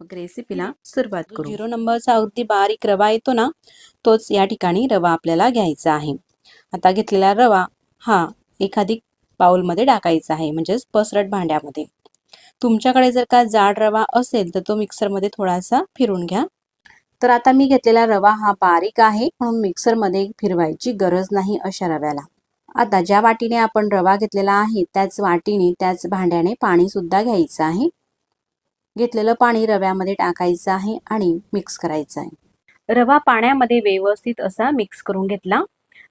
मग रेसिपीला सुरुवात करू. झिरो नंबरचा अगदी बारीक रवा येतो ना तोच या ठिकाणी रवा आपल्याला घ्यायचा आहे. आता घेतलेला रवा हा एखादी बाउलमध्ये टाकायचा आहे म्हणजेच पसरट भांड्यामध्ये. तुमच्याकडे जर का जाड रवा असेल तर तो मिक्सरमध्ये थोडासा फिरून घ्या. तर आता मी घेतलेला रवा हा बारीक आहे म्हणून मिक्सरमध्ये फिरवायची गरज नाही अशा रव्याला. आता ज्या वाटीने आपण रवा घेतलेला आहे त्याच वाटीने त्याच भांड्याने पाणी सुद्धा घ्यायचं आहे. घेतलेलं पाणी रव्यामध्ये टाकायचं आहे आणि मिक्स करायचं आहे. रवा पाण्यामध्ये व्यवस्थित असा मिक्स करून घेतला.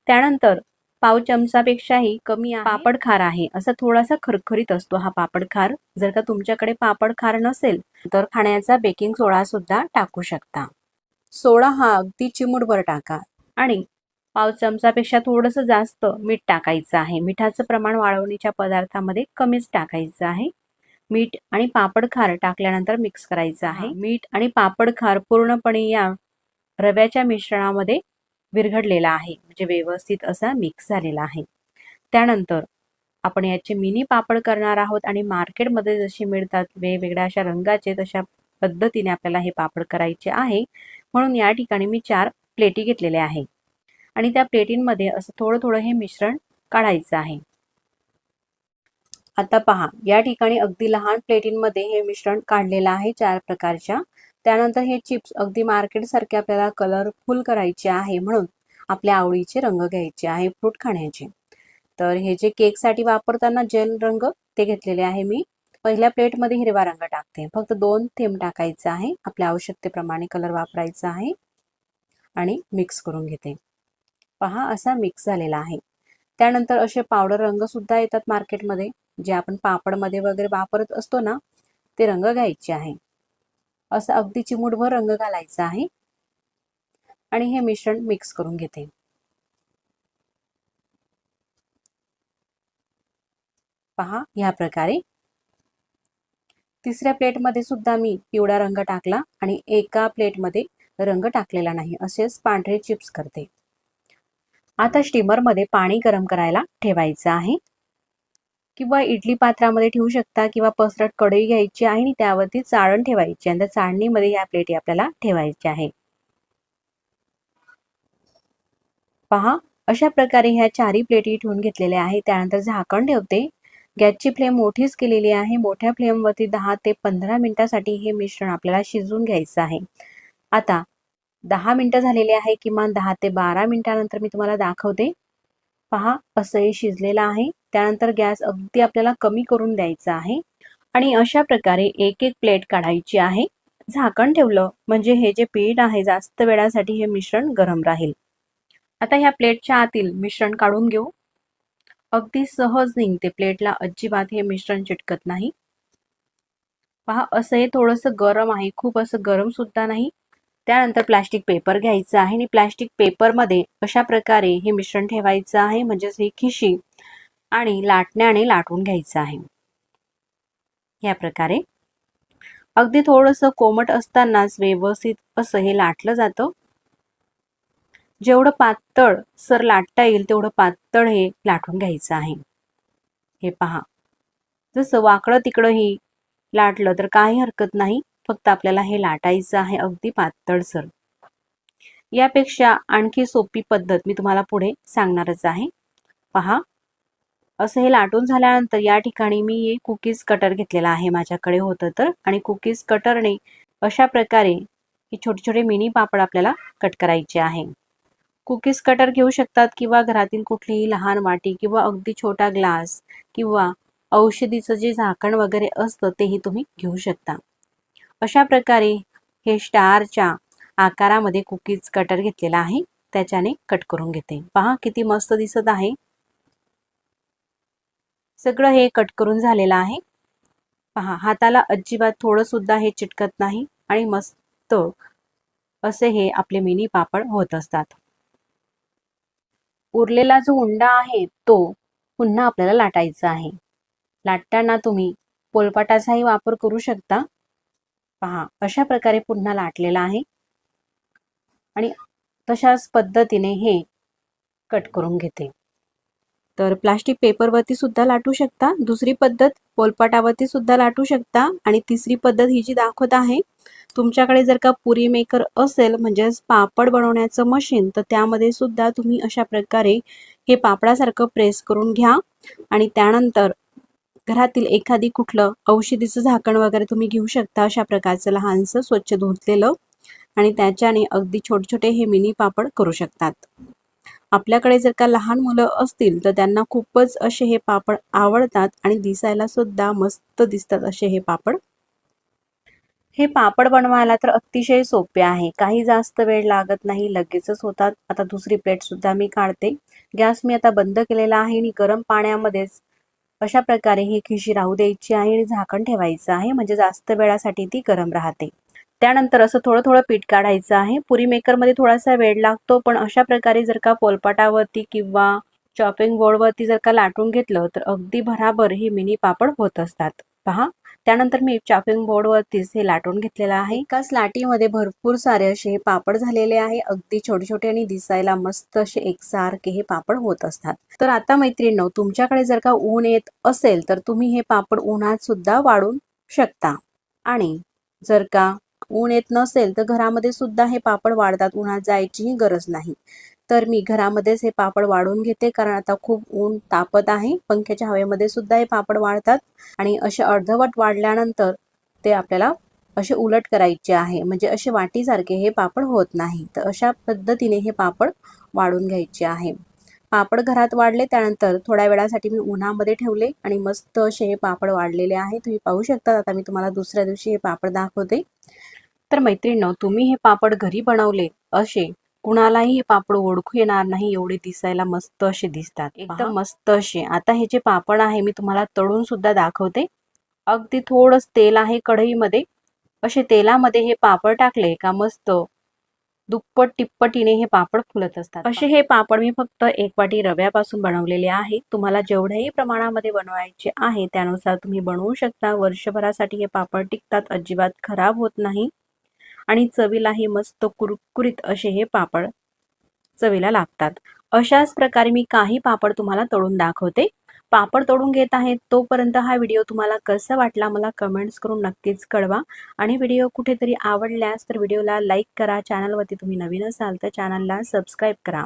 त्यानंतर पाव चमचापेक्षाही कमी पापड खार आहे. असा थोडासा खरखरीत असतो हा पापड खार. जर का तुमच्याकडे पापड खार नसेल तर खाण्याचा बेकिंग सोडा सुद्धा टाकू शकता. सोडा हा अगदी चिमूटभर टाका. आणि पाव चमचापेक्षा थोडंसं जास्त मीठ टाकायचं आहे. मिठाचं प्रमाण वाळवणीच्या पदार्थामध्ये कमीच टाकायचं आहे. मीठ आणि पापड खार टाकल्यानंतर मिक्स करायचं आहे. मीठ आणि पापड खार पूर्णपणे या रव्याच्या मिश्रणामध्ये विरघडलेला आहे. म्हणजे व्यवस्थित असा मिक्स झालेला आहे. त्यानंतर आपण याचे मिनी पापड करणार आहोत आणि मार्केटमध्ये जसे मिळतात वेगवेगळ्या अशा रंगाचे तशा पद्धतीने आपल्याला हे पापड करायचे आहे. म्हणून या ठिकाणी मी चार प्लेटी घेतलेल्या आहे. आणि त्या प्लेटींमध्ये असं थोडं थोडं हे मिश्रण काढायचं आहे. आता पहा या ठिकाणी अगदी लहान प्लेटींमध्ये हे मिश्रण काढलेलं आहे चार प्रकारच्या. त्यानंतर हे चिप्स अगदी मार्केट सारखे आपल्याला कलरफुल करायचे आहे म्हणून आपल्या आवडीचे रंग घ्यायचे आहे फ्रूट खाण्याचे. तर हे जे केकसाठी वापरताना जेल रंग ते घेतलेले आहे मी. पहिल्या प्लेटमध्ये हिरवा रंग टाकते. फक्त दोन थेंब टाकायचा आहे. आपल्या आवश्यकतेप्रमाणे कलर वापरायचा आहे. आणि मिक्स करून घेते. पहा असा मिक्स झालेला आहे. त्यानंतर असे पावडर रंग सुद्धा येतात मार्केटमध्ये जे आपण पापडमध्ये वगैरे वापरत असतो ना ते रंग घ्यायचे आहे. असं अगदी चिमूटभर रंग घालायचा आहे. आणि हे मिश्रण मिक्स करून घेते. पहा ह्या प्रकारे. तिसऱ्या प्लेटमध्ये सुद्धा मी पिवळा रंग टाकला आणि एका प्लेटमध्ये रंग टाकलेला नाही असेच पांढरे चिप्स करते. आता स्टीमरमध्ये पाणी गरम करायला ठेवायचं आहे. किंवा इडली पात्रामध्ये ठेवू शकता किंवा पसरट कढई घ्यायची आहे आणि त्यावरती चाळण ठेवायची आणि त्या चाळणीमध्ये या प्लेटी आपल्याला ठेवायच्या आहे. पहा अशा प्रकारे ह्या चारही प्लेटी ठेवून घेतलेल्या आहे त्यानंतर झाकण ठेवते. गॅसची फ्लेम मोठीच केलेली आहे. मोठ्या फ्लेमवरती दहा ते पंधरा मिनिटासाठी हे मिश्रण आपल्याला शिजवून घ्यायचं आहे. आता दहा मिनिटं झालेली आहे. किमान दहा ते बारा मिनिटानंतर मी तुम्हाला दाखवते. पहा असं हे शिजलेलं आहे. त्यानंतर गॅस अगदी आपल्याला कमी करून द्यायचा आहे. आणि अशा प्रकारे एक एक प्लेट काढायची आहे. झाकण ठेवलं म्हणजे हे जे पीठ आहे जास्त वेळासाठी हे मिश्रण गरम राहील. आता ह्या प्लेटच्या आतील मिश्रण काढून घेऊ. अगदी सहज निघते प्लेटला अजिबात हे मिश्रण चिटकत नाही. पहा असं हे थोडंसं गरम आहे. खूप असं गरम सुद्धा नाही. त्यानंतर प्लास्टिक पेपर घ्यायचं आहे आणि प्लास्टिक पेपरमध्ये अशा प्रकारे हे मिश्रण ठेवायचं आहे. म्हणजेच ही खिशी आणि लाटण्याने लाटून घ्यायचं आहे. या प्रकारे. अगदी थोडंसं कोमट असतानाच व्यवस्थित असं हे लाटलं जातं. जेवढं पातळ सर लाटता येईल तेवढं पातळ हे लाटून घ्यायचं आहे. हे पहा. जसं वाकडं तिकडं ही लाटलं तर काही हरकत नाही. फक्त आपल्याला हे लाटायचं आहे अगदी पातळसर यापेक्षा आणखी सोपी पद्धत मी तुम्हाला पुढे सांगणारच आहे. पहा. असं हे लाटून झाल्यानंतर या ठिकाणी मी हे कुकीज कटर घेतलेला आहे माझ्याकडे होतं तर. आणि कुकीज कटरने अशा प्रकारे हे छोटे छोटे मिनी पापड आपल्याला कट करायचे आहे. कुकीज कटर घेऊ शकतात किंवा घरातील कुठलीही लहान वाटी किंवा अगदी छोटा ग्लास किंवा औषधीचं जे झाकण वगैरे असतं तेही तुम्ही घेऊ शकता. अशा प्रकारे हे स्टारच्या आकारामध्ये कुकीज कटर घेतलेला आहे. त्याच्याने कट करून घेते. पहा किती मस्त दिसत आहे. सगळं हे कट करून झालेलं आहे. पहा हाताला अजिबात थोडं सुद्धा हे चिटकत नाही आणि मस्त असे हे आपले मिनी पापड होत असतात. उरलेला जो उंडा आहे तो पुन्हा आपल्याला लाटायचा आहे. लाटताना तुम्ही पोलपाटाचाही वापर करू शकता. पहा अशा प्रकारे पुन्हा लाटलेला आहे. आणि तशाच पद्धतीने हे कट करून घेते. तर प्लास्टिक पेपरवरती सुद्धा लाटू शकता. दुसरी पद्धत पोलपाटावरती सुद्धा लाटू शकता. आणि तिसरी पद्धत ही जी दाखवत आहे तुमच्याकडे जर का पुरी मेकर असेल म्हणजेच पापड बनवण्याचं मशीन तर त्यामध्ये सुद्धा तुम्ही अशा प्रकारे हे पापडासारखं प्रेस करून घ्या. आणि त्यानंतर घरातील एखादी कुठलं औषधीचं झाकण वगैरे तुम्ही घेऊ शकता अशा प्रकारचं लहानसं स्वच्छ धुतलेलं. आणि त्याच्याने अगदी छोटे छोटे हे मिनी पापड करू शकतात. आपल्याकडे जर का लहान मुलं असतील तर त्यांना खूपच असे हे पापड आवडतात आणि दिसायला सुद्धा मस्त दिसतात असे हे पापड. हे पापड बनवायला तर अतिशय सोपे आहे. काही जास्त वेळ लागत नाही लगेचच होतात. आता दुसरी प्लेट सुद्धा मी काढते. गॅस मी आता बंद केलेला आहे आणि गरम पाण्यामध्येच अशा प्रकारे ही खिशी राहू द्यायची आहे आणि झाकण ठेवायचं आहे. म्हणजे जास्त वेळासाठी ती गरम राहते. त्यानंतर असं थोडं थोडं पीठ काढायचं आहे. पुरी मेकरमध्ये थोडासा वेळ लागतो पण अशा प्रकारे जर का पोलपाटावरती किंवा चॉपिंग बोर्डवरती जर का लाटून घेतलं तर अगदी भराभर ही मिनी पापड होत असतात. पहा त्यानंतर मी चॉपिंग बोर्डवरतीच हे लाटून घेतलेलं आहे. एकाच लाटीमध्ये भरपूर सारे असे हे पापड झालेले आहे. अगदी छोटे छोटे आणि दिसायला मस्त असे एकसारखे हे पापड होत असतात. तर आता मैत्रिणी तुमच्याकडे जर का ऊन येत असेल तर तुम्ही हे पापड उन्हात सुद्धा वाढून शकता. आणि जर का ऊन येत नसेल तर घरामध्ये सुद्धा हे पापड वाढतात उन्हात जायचीही गरज नाही. तर मी घरामध्येच हे पापड वाढून घेते कारण आता खूप ऊन तापत आहे पंख्याच्या हवेमध्ये सुद्धा हे पापड वाढतात. आणि असे अर्धवट वाढल्यानंतर ते आपल्याला असे उलट करायचे आहे म्हणजे असे वाटीसारखे हे पापड होत नाही. तर अशा पद्धतीने हे पापड वाढून घ्यायचे आहे. पापड घरात वाढले त्यानंतर थोड्या वेळासाठी मी उन्हामध्ये ठेवले आणि मस्त असे हे पापड वाढलेले आहे. तुम्ही पाहू शकता आता मी तुम्हाला दुसऱ्या दिवशी हे पापड दाखवते. तर मैत्रिणी तुम्ही हे पापड घरी बनवले असे कुणालाही हे पापड ओळखू येणार नाही एवढे दिसायला मस्त असे दिसतात. एकदम मस्त असे. आता हे जे पापड आहे मी तुम्हाला तळून सुद्धा दाखवते. अगदी थोडंच तेल आहे कढईमध्ये. असे तेलामध्ये हे पापड टाकले का मस्त दुप्पट टिप्पटीने हे पापड फुलत असतात. असे हे पापड मी फक्त एक वाटी रव्यापासून बनवलेले आहे. तुम्हाला जेवढ्याही प्रमाणामध्ये बनवायचे आहे त्यानुसार तुम्ही बनवू शकता. वर्षभरासाठी हे पापड टिकतात. अजिबात खराब होत नाही. आणि चवीलाही मस्त कुरकुरीत असे हे पापड चवीला लागतात. अशाच प्रकारे मी काही पापड तुम्हाला तळून दाखवते. पापड तोडून घेत आहेत तोपर्यंत हा व्हिडिओ तुम्हाला कसा वाटला मला कमेंट्स करून नक्कीच कळवा. आणि व्हिडिओ कुठेतरी आवडल्यास तर व्हिडिओला लाईक करा. चॅनलवरती तुम्ही नवीन असाल तर चॅनलला सबस्क्राईब करा.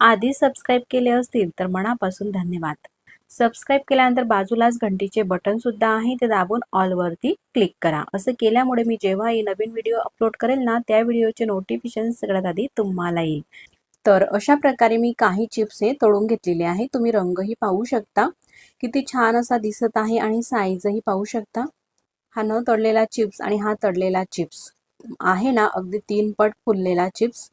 आधी सबस्क्राईब केले असतील तर मनापासून धन्यवाद. सबस्क्राईब केल्यानंतर बाजूलाच घंटीचे बटन सुद्धा आहे ते दाबून ऑलवरती क्लिक करा. असं केल्यामुळे मी जेव्हाही नवीन व्हिडिओ अपलोड करेल ना त्या व्हिडिओचे नोटिफिकेशन सगळ्यात आधी तुम्हाला येईल. तर अशा प्रकारे मी काही चिप्स हे तळून घेतलेले आहे. तुम्ही रंगही पाहू शकता. किती छान असा दिसत आहे आणि साईजही पाहू शकता. हा न तळलेला चिप्स आणि हा तळलेला चिप्स आहे ना अगदी तीन पट फुललेला चिप्स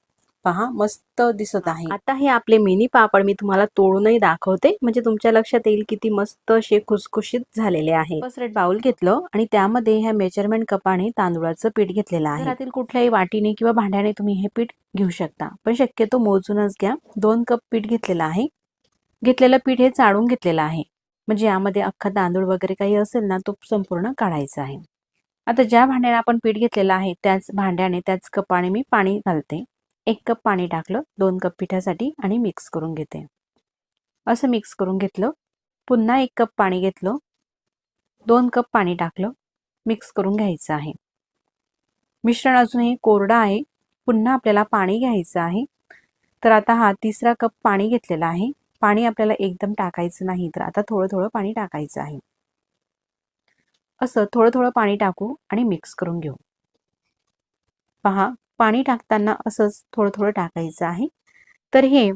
पहा मस्त दिसत आहे. आता हे आपले मिनी पापड मी तुम्हाला तोडूनही दाखवते. म्हणजे तुमच्या लक्षात येईल किती मस्त असे खुसखुशीत झालेले आहे. रेड बाउल घेतलं आणि त्यामध्ये ह्या मेजरमेंट कपाने तांदुळाचं पीठ घेतलेलं आहे. घरातील कुठल्याही वाटीने किंवा भांड्याने तुम्ही हे पीठ घेऊ शकता. पण शक्यतो मोजूनच घ्या. दोन कप पीठ घेतलेलं आहे. घेतलेलं पीठ हे चाळून घेतलेलं आहे. म्हणजे यामध्ये अख्खा तांदूळ वगैरे काही असेल ना तो संपूर्ण काढायचा आहे. आता ज्या भांड्याने आपण पीठ घेतलेलं आहे त्याच भांड्याने त्याच कपाने मी पाणी घालते. एक कप पाणी टाकलं दोन कप पिठासाठी आणि मिक्स करून घेते. असं मिक्स करून घेतलं पुन्हा एक कप पाणी घेतलं दोन कप पाणी टाकलं मिक्स करून घ्यायचं आहे. मिश्रण अजूनही कोरडं आहे पुन्हा आपल्याला पाणी घ्यायचं आहे. तर आता हा तिसरा कप पाणी घेतलेला आहे. पाणी आपल्याला एकदम टाकायचं नाही तर आता थोडं थोडं पाणी टाकायचं आहे. असं थोडं थोडं पाणी टाकू आणि मिक्स करून घेऊ. पहा पाणी टाकताना असंच थोडं थोडं टाकायचं आहे. तर हे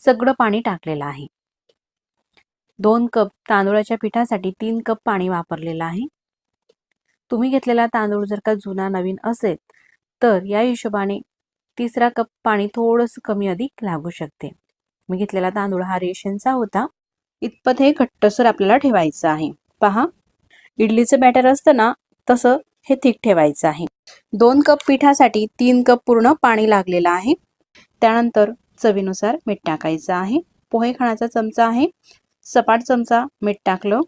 सगळं पाणी टाकलेलं आहे. दोन कप तांदूळाच्या पिठासाठी तीन कप पाणी वापरलेलं आहे. तुम्ही घेतलेला तांदूळ जर का जुना नवीन असेल तर या हिशोबाने तिसरा कप पाणी थोडंसं कमी अधिक लागू शकते. मी घेतलेला तांदूळ हा रेशनचा होता. इतपत हे घट्टसर आपल्याला ठेवायचं आहे. पहा इडलीचं बॅटर असतं ना तसं हे थिक ठेवायचं आहे. दोन कप पिठासाठी तीन कप पूर्ण पाणी लागलेलं आहे. त्यानंतर चवीनुसार मीठ टाकायचं आहे. पोहे खाण्याचा चमचा आहे. सपाट चमचा मीठ टाकलं.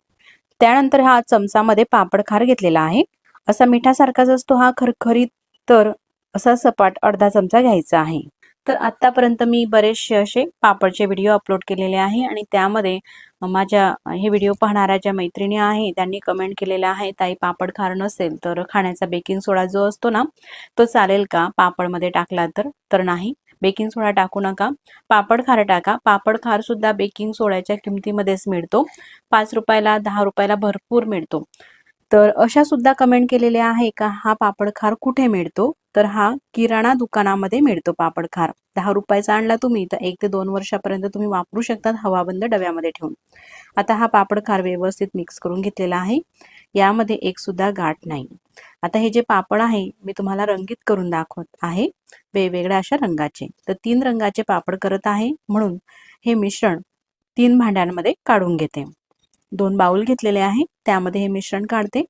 त्यानंतर हा चमचामध्ये पापड खार घेतलेला आहे. असा मिठासारखाच असतो हा खरखरीत तर असा सपाट अर्धा चमचा घ्यायचा आहे. तर आत्तापर्यंत मी बरेचसे असे पापडचे व्हिडिओ अपलोड केलेले आहे आणि त्यामध्ये माझ्या हे व्हिडिओ पाहणाऱ्या ज्या मैत्रिणी आहे त्यांनी कमेंट केलेल्या आहे ताई पापड खार नसेल तर खाण्याचा बेकिंग सोडा जो असतो ना तो चालेल का? पापडमध्ये टाकला तर तर नाही. बेकिंग सोडा टाकू नका. पापड खार टाका. पापड खार सुद्धा बेकिंग सोड्याच्या किमतीमध्येच मिळतो. पाच रुपयाला दहा रुपयाला भरपूर मिळतो. तर अशा सुद्धा कमेंट केलेल्या आहे का हा पापड खार कुठे मिळतो? तर हा किराणा दुकानामध्ये मिळतो पापड खार दहा रुपयाचा आणला तुम्ही तर एक ते दोन वर्षापर्यंत तुम्ही वापरू शकता हवाबंद डब्यामध्ये ठेवून. आता हा पापड खार व्यवस्थित मिक्स करून घेतलेला आहे. यामध्ये एक सुद्धा गाठ नाही. आता हे जे पापड आहे मी तुम्हाला रंगीत करून दाखवत आहे. वेगवेगळ्या अशा रंगाचे. तर तीन रंगाचे पापड करत आहे. म्हणून हे मिश्रण तीन भांड्यांमध्ये काढून घेते. दोन बाउल घेतलेले आहे. त्यामध्ये हे मिश्रण काढते.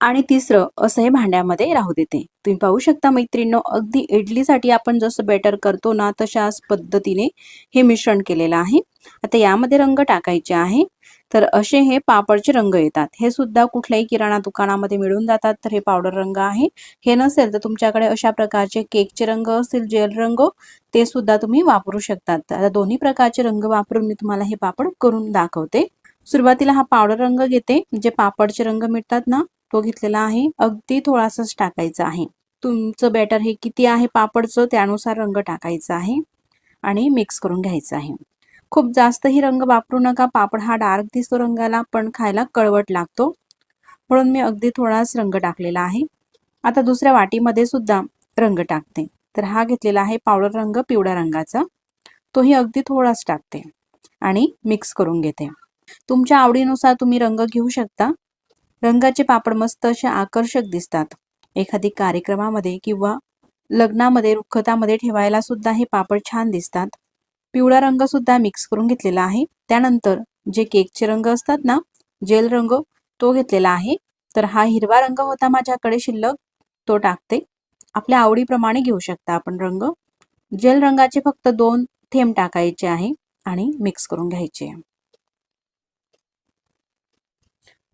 आणि तिसरं असं हे भांड्यामध्ये राहू देते. तुम्ही पाहू शकता मैत्रिणींनो अगदी इडलीसाठी आपण जसं बेटर करतो ना तशाच पद्धतीने हे मिश्रण केलेलं आहे. आता यामध्ये रंग टाकायचे आहे. तर असे हे पापडचे रंग येतात. हे सुद्धा कुठल्याही किराणा दुकानामध्ये मिळून जातात. तर हे पावडर रंग आहे. हे नसेल तर तुमच्याकडे अशा प्रकारचे केकचे रंग असतील जेल रंग ते सुद्धा तुम्ही वापरू शकतात. आता दोन्ही प्रकारचे रंग वापरून मी तुम्हाला हे पापड करून दाखवते. सुरुवातीला हा पावडर रंग घेते. जे पापडचे रंग मिळतात ना तो घेतलेला आहे. अगदी थोडासाच टाकायचा आहे. तुमचं बॅटर हे किती आहे पापडचं त्यानुसार रंग टाकायचा आहे आणि मिक्स करून घ्यायचं आहे. खूप जास्तही रंग वापरू नका. पापड हा डार्क दिसतो रंगाला पण खायला कळवट लागतो. म्हणून मी अगदी थोडाच रंग टाकलेला आहे. आता दुसऱ्या वाटीमध्ये सुद्धा रंग टाकते. तर हा घेतलेला आहे पावडर रंग पिवळ्या रंगाचा. तोही अगदी थोडाच टाकते आणि मिक्स करून घेते. तुमच्या आवडीनुसार तुम्ही रंग घेऊ शकता. रंगाचे पापड मस्त असे आकर्षक दिसतात. एखादी कार्यक्रमामध्ये किंवा लग्नामध्ये रुखतामध्ये ठेवायला सुद्धा हे पापड छान दिसतात. पिवळा रंग सुद्धा मिक्स करून घेतलेला आहे. त्यानंतर जे केकचे रंग असतात ना जेल रंग तो घेतलेला आहे. तर हा हिरवा रंग होता माझ्याकडे शिल्लक. तो टाकते. आपल्या आवडीप्रमाणे घेऊ शकता आपण रंग. जेल रंगाचे फक्त दोन थेंब टाकायचे आहे आणि मिक्स करून घ्यायचे.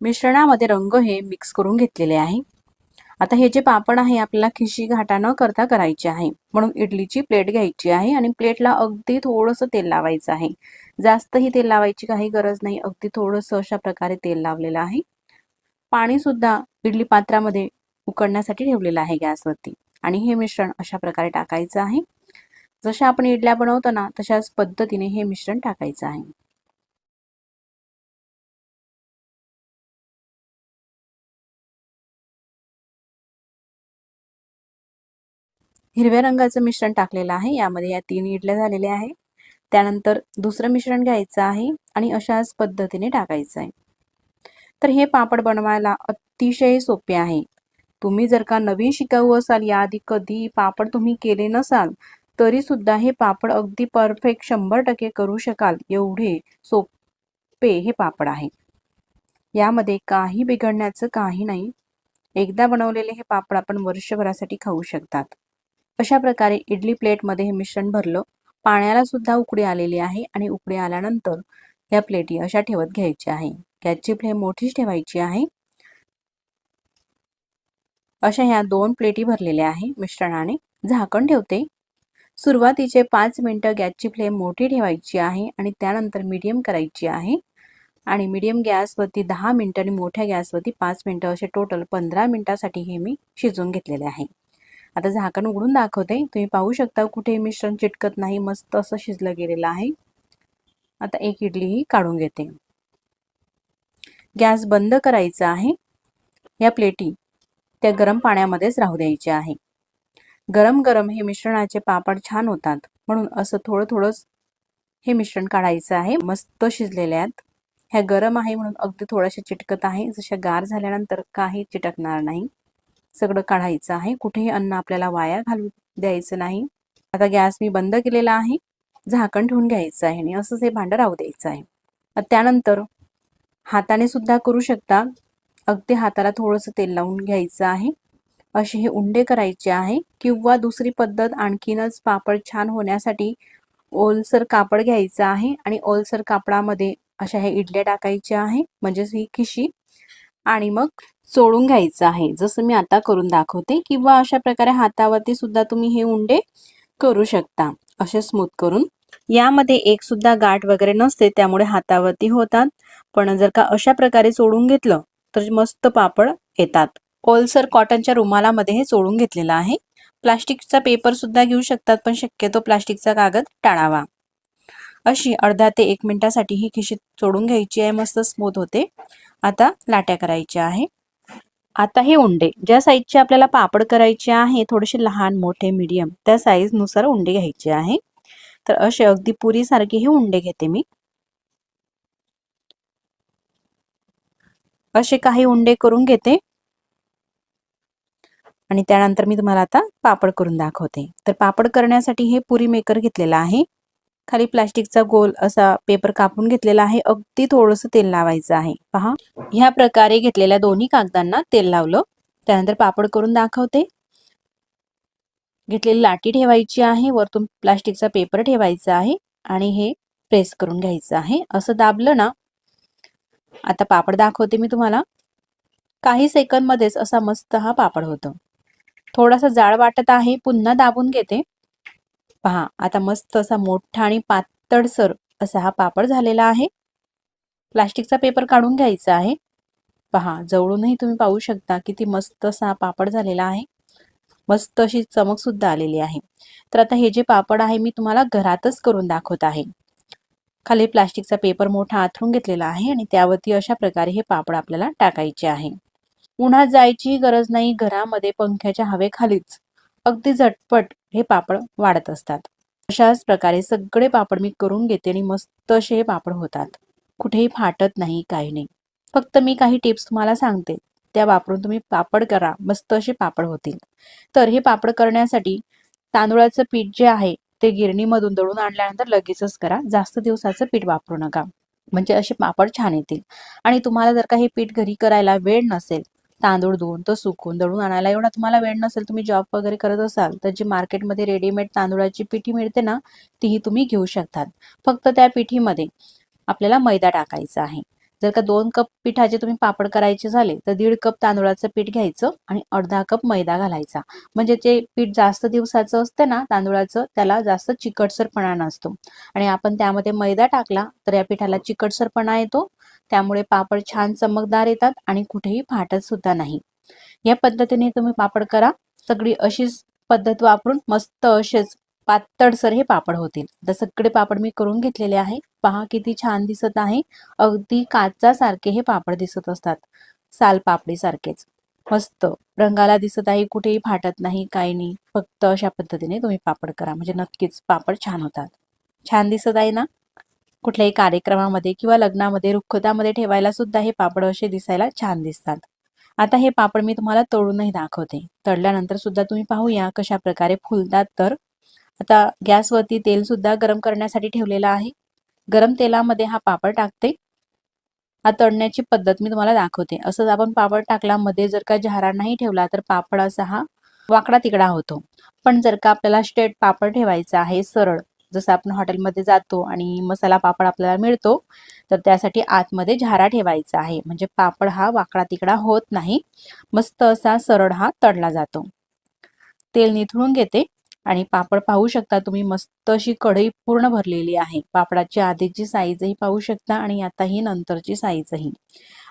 मिश्रणामध्ये रंग हे मिक्स करून घेतलेले आहे. आता हे जे पापड आहे आपल्याला खिशी घाटा न करता करायचे आहे. म्हणून इडलीची प्लेट घ्यायची आहे आणि प्लेटला अगदी थोडंसं तेल लावायचं आहे. जास्तही तेल लावायची काही गरज नाही. अगदी थोडंसं अशा प्रकारे तेल लावलेलं आहे. पाणी सुद्धा इडली पात्रामध्ये उकडण्यासाठी ठेवलेलं आहे गॅसवरती. आणि हे मिश्रण अशा प्रकारे टाकायचं आहे. जशा आपण इडल्या बनवतो ना तशाच पद्धतीने हे मिश्रण टाकायचं आहे. हिरव्या रंगाचं मिश्रण टाकलेलं आहे. यामध्ये या तीन इडल्या झालेल्या आहे त्यानंतर दुसरं मिश्रण घ्यायचं आहे आणि अशाच पद्धतीने टाकायचं आहे. तर हे पापड बनवायला अतिशय सोपे आहे. तुम्ही जर का नवीन शिकाऊ असाल याआधी कधी पापड तुम्ही केले नसाल तरी सुद्धा हे पापड अगदी परफेक्ट शंभर टक्के करू शकाल. एवढे सोपे हे पापड आहे. यामध्ये काही बिघडण्याचं काही नाही. एकदा बनवलेले हे पापड आपण वर्षभरासाठी खाऊ शकतात. अशा प्रकारे इडली प्लेटमध्ये हे मिश्रण भरलं. पाण्याला सुद्धा उकडी आलेली आहे आणि उकडी आल्यानंतर या प्लेटी अशा ठेवत घ्यायच्या आहे. गॅसची फ्लेम मोठीच ठेवायची आहे. अशा ह्या दोन प्लेटी भरलेल्या आहे मिश्रणाने. झाकण ठेवते. सुरुवातीचे पाच मिनटं गॅसची फ्लेम मोठी ठेवायची आहे आणि त्यानंतर मीडियम करायची आहे. आणि मीडियम गॅसवरती दहा मिनटं आणि मोठ्या गॅसवरती पाच मिनटं असे टोटल पंधरा मिनटासाठी हे मी शिजवून घेतलेले आहे. आता झाकण उघडून दाखवते. तुम्ही पाहू शकता कुठे मिश्रण चिटकत नाही मस्त असं शिजलं गेलेलं आहे. आता एक इडली ही काढून घेते. गॅस बंद करायचा आहे. या प्लेटी त्या गरम पाण्यामध्येच राहू द्यायच्या आहे. गरम गरम हे मिश्रणाचे पापड छान होतात. म्हणून असं थोडं थोडंच हे मिश्रण काढायचं आहे. मस्त शिजलेले आहेत. ह्या गरम आहे म्हणून अगदी थोड्याशा चिटकत आहे. जशा गार झाल्यानंतर काही चिटकणार नाही. सगळं काढायचं आहे. कुठेही अन्न आपल्याला वाया घालू द्यायचं नाही. आता गॅस मी बंद केलेला आहे. झाकण ठेवून घ्यायचं आहे आणि असंच हे भांडं राहू द्यायचं आहे. त्यानंतर हाताने सुद्धा करू शकता. अगदी हाताला थोडंसं तेल लावून घ्यायचं आहे. असे हे उंडे करायचे आहे. किंवा दुसरी पद्धत आणखीनच पापड छान होण्यासाठी ओलसर कापड घ्यायचं आहे आणि ओलसर कापडामध्ये अशा हे इडल्या टाकायच्या आहे. म्हणजेच ही खिशी. आणि मग चोळून घ्यायचं आहे. जसं मी आता करून दाखवते किंवा अशा प्रकारे हातावरती सुद्धा तुम्ही हे उंडे करू शकता. असे स्मूथ करून. यामध्ये एक सुद्धा गाठ वगैरे नसते त्यामुळे हातावरती होतात. पण जर का अशा प्रकारे चोळून घेतलं तर मस्त पापड येतात. ओलसर कॉटनच्या रुमालामध्ये हे चोळून घेतलेलं आहे. प्लास्टिकचा पेपर सुद्धा घेऊ शकतात पण शक्यतो प्लास्टिकचा कागद टाळावा. अशी अर्धा ते एक मिनिटासाठी ही खिशी चोडून घ्यायची आहे. मस्त स्मूथ होते. आता लाट्या करायच्या आहे. आता हे उंडे ज्या साईजचे आपल्याला पापड करायचे आहे थोडेसे लहान मोठे मीडियम त्या साईजनुसार उंडे घ्यायचे आहे. तर असे अगदी पुरीसारखे हे उंडे घेते मी. असे काही उंडे करून घेते. आणि त्यानंतर मी तुम्हाला आता पापड करून दाखवते. तर पापड करण्यासाठी हे पुरी मेकर घेतलेला आहे. खाली प्लास्टिकचा गोल असा पेपर कापून घेतलेला आहे. अगदी थोडस तेल लावायचं आहे. पहा. ह्या प्रकारे घेतलेल्या दोन्ही कागदांना तेल लावलं. त्यानंतर पापड करून दाखवते. घेतलेली लाटी ठेवायची आहे. वरतून प्लास्टिकचा पेपर ठेवायचा आहे. आणि हे प्रेस करून घ्यायचं आहे. असं दाबलं ना आता पापड दाखवते मी तुम्हाला. काही सेकंद मध्येच असा मस्त हा पापड होतो. थोडासा जाड वाटत आहे. पुन्हा दाबून घेते. पहा आता मस्त असा मोठा आणि पातळसर असा हा पापड झालेला आहे. प्लास्टिकचा पेपर काढून घ्यायचा आहे. पहा जवळूनही तुम्ही पाहू शकता किती मस्त असा पापड झालेला आहे. मस्त अशी चमक सुद्धा आलेली आहे. तर आता हे जे पापड आहे मी तुम्हाला घरातच करून दाखवत आहे. खाली प्लास्टिकचा पेपर मोठा आथरून घेतलेला आहे आणि त्यावरती अशा प्रकारे हे पापड आपल्याला टाकायचे आहे. उन्हात जायची गरज नाही घरामध्ये पंख्याच्या हवेखालीच. अगदी झटपट हे पापड वाढत असतात. अशाच प्रकारे सगळे पापड मी करून घेते आणि मस्त असे हे पापड होतात. कुठेही फाटत नाही काही नाही. फक्त मी काही टिप्स तुम्हाला सांगते. त्या वापरून तुम्ही पापड करा मस्त असे पापड होतील. तर हे पापड करण्यासाठी तांदूळाचं पीठ जे आहे ते गिरणीमधून दळून आणल्यानंतर लगेचच करा. जास्त दिवसाचं पीठ वापरू नका. म्हणजे असे पापड छान येतील. आणि तुम्हाला जर का हे पीठ घरी करायला वेळ नसेल तांदूळ धुवून तो सुकून दळून आणायला. एवढा तुम्हाला वेळ नसेल तुम्ही जॉब वगैरे करत असाल तर जी मार्केटमध्ये रेडीमेड तांदूळाची पिठी मिळते ना तीही तुम्ही घेऊ शकतात. फक्त त्या पिठीमध्ये आपल्याला मैदा टाकायचा आहे. जर का दोन कप पिठाचे तुम्ही पापड करायचे झाले तर दीड कप तांदूळाचं पीठ घ्यायचं आणि अर्धा कप मैदा घालायचा. म्हणजे ते पीठ जास्त दिवसाचं असतं ना तांदूळाचं त्याला जास्त चिकटसरपणा नसतो. आणि आपण त्यामध्ये मैदा टाकला तर या पिठाला चिकटसरपणा येतो. त्यामुळे पापड छान चमकदार येतात आणि कुठेही फाटत सुद्धा नाही. या पद्धतीने तुम्ही पापड करा. सगळी अशीच पद्धत वापरून मस्त असेच पातळसर हे पापड होतील. तर सगळे पापड मी करून घेतलेले आहे. पहा किती छान दिसत आहे. अगदी काचासारखे हे पापड दिसत असतात. साल पापडीसारखेच. मस्त. रंगाला दिसत आहे. कुठेही फाटत नाही काही नाही. फक्त अशा पद्धतीने तुम्ही पापड करा. म्हणजे नक्कीच पापड छान होतात. छान दिसत आहे ना? कुठल्याही कार्यक्रमामध्ये किंवा लग्नामध्ये रुखतामध्ये ठेवायला सुद्धा हे पापड असे दिसायला छान दिसतात. आता हे पापड मी तुम्हाला तळूनही दाखवते. तळल्यानंतर सुद्धा तुम्ही पाहूया कशा प्रकारे फुलतात तर. आता गॅसवरती तेल सुद्धा गरम करण्यासाठी ठेवलेलं आहे. गरम तेलामध्ये हा पापड टाकते. हा तळण्याची पद्धत मी तुम्हाला दाखवते. असंच आपण पापड टाकला मध्ये जर का जहारा नाही ठेवला तर पापड असा हा वाकडा तिकडा होतो. पण जर का आपल्याला स्ट्रेट पापड ठेवायचा आहे सरळ जसं आपण हॉटेलमध्ये जातो आणि मसाला पापड आपल्याला मिळतो तर त्यासाठी आतमध्ये झारा ठेवायचा आहे. म्हणजे पापड हा वाकडा तिकडा होत नाही. मस्त असा सरळ हा तळला जातो. तेल निथळून घेते आणि पापड पाहू शकता तुम्ही मस्त अशी कढई पूर्ण भरलेली आहे. पापडाची आधीची साईजही पाहू शकता आणि आता ही नंतरची साईजही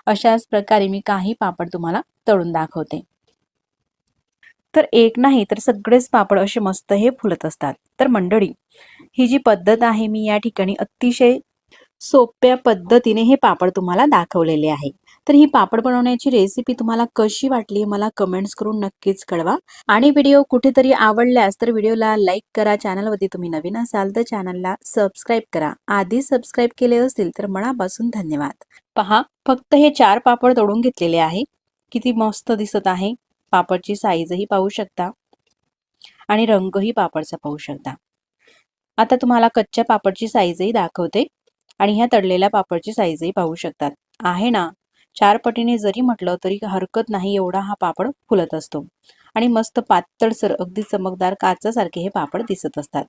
अशाच प्रकारे मी काही पापड तुम्हाला तळून दाखवते. तर एक नाही तर सगळेच पापड असे मस्त हे फुलत असतात. तर मंडळी ही जी पद्धत आहे मी या ठिकाणी अतिशय सोप्या पद्धतीने हे पापड तुम्हाला दाखवलेले आहे. तर ही पापड बनवण्याची रेसिपी तुम्हाला कशी वाटली मला कमेंट्स करून नक्कीच कळवा. आणि व्हिडिओ कुठेतरी आवडल्यास तर व्हिडिओला लाईक करा. चॅनलवरती तुम्ही नवीन असाल तर चॅनलला सबस्क्राईब करा. आधी सबस्क्राईब केले असतील तर मनापासून धन्यवाद. पहा फक्त हे चार पापड तोडून घेतलेले आहे. किती मस्त दिसत आहे. पापडची साईजही पाहू शकता आणि रंगही पापडचा पाहू शकता. आता तुम्हाला कच्च्या पापडची साईजही दाखवते आणि ह्या तळलेल्या पापडची साईजही पाहू शकतात. आहे ना? चार पटीने जरी म्हटलं तरी हरकत नाही एवढा हा पापड फुलत असतो. आणि मस्त पातळसर अगदी चमकदार काचासारखे हे पापड दिसत असतात.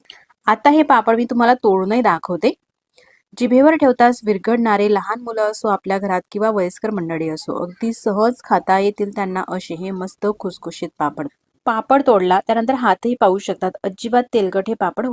आता हे पापड मी तुम्हाला तोडूनही दाखवते. जिभेवर ठेवताच विरघडणारे लहान मुलं असो आपल्या घरात किंवा वयस्कर मंडळी असो अगदी सहज खाता येतील त्यांना असे हे मस्त खुसखुशीत पापड. पापड तोडला त्यानंतर हातही पाहू शकतात. अजिबात तेलकट हे पापड